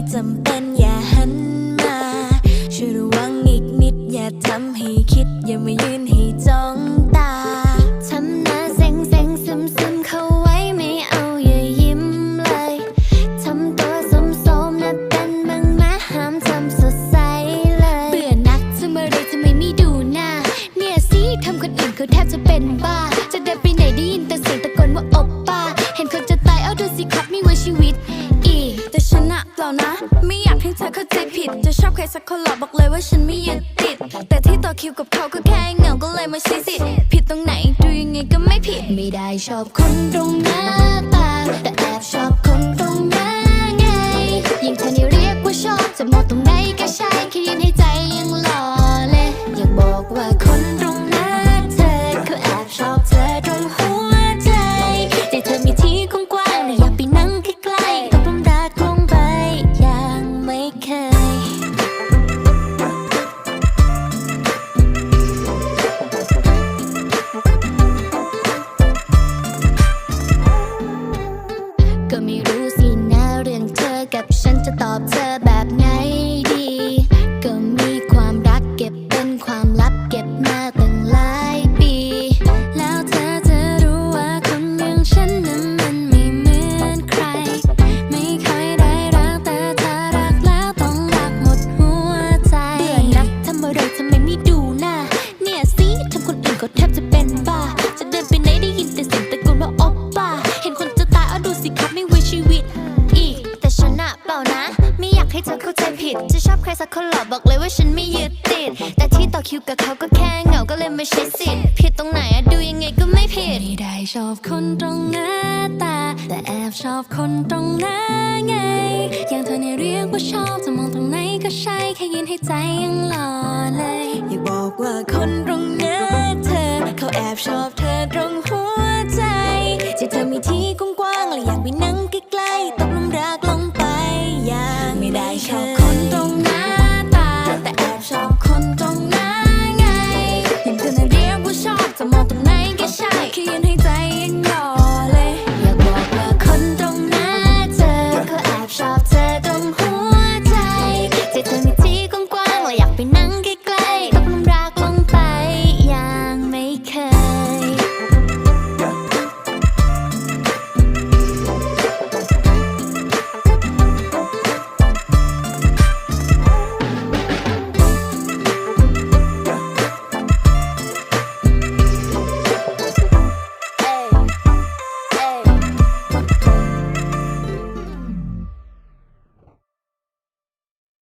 ไม่จำเป็น นะเปล่านะ ไม่อยากให้เธอเข้าใจผิด จะชอบใครสักคนหรอกบอกเลยว่าฉันไม่ยึดติด แต่ที่ต่อคิวกับเขาก็แค่เหงาก็เลยมาชี้สิทธิ์ผิดตรงไหนดูยังไงก็ไม่ผิด ไม่ได้ชอบคนตรงหน้าตา แต่แอบชอบคนตรงหน้าไง ยิ่งเธอนี่เรียกว่าชอบจะมองตรงไหน ก็ไม่รู้สินะเรื่องเธอกับฉันจะตอบเธอแบบ ให้เธอเข้าใจผิด จะชอบใครสักคนหรอบอกเลยว่าฉันไม่ยึดติด แต่ที่ต่อคิวกับเขาก็แค่เหงาก็เลยไม่ใช่สิทธิ์ผิดตรงไหนอะดูยังไงก็ไม่ผิด ไม่ได้ชอบคนตรงหน้าตา แต่แอบชอบคนตรงหน้าไง อย่างเธอเนี่ยเรียกว่าชอบจะมองตรงไหนก็ใช่แค่ยินให้ใจยังหล่อเลย อย่าบอกว่าคนตรงหน้าเธอ เขาแอบชอบเธอตรงหัวใจจะเธอมีที่กว้างๆและอยากไปนั่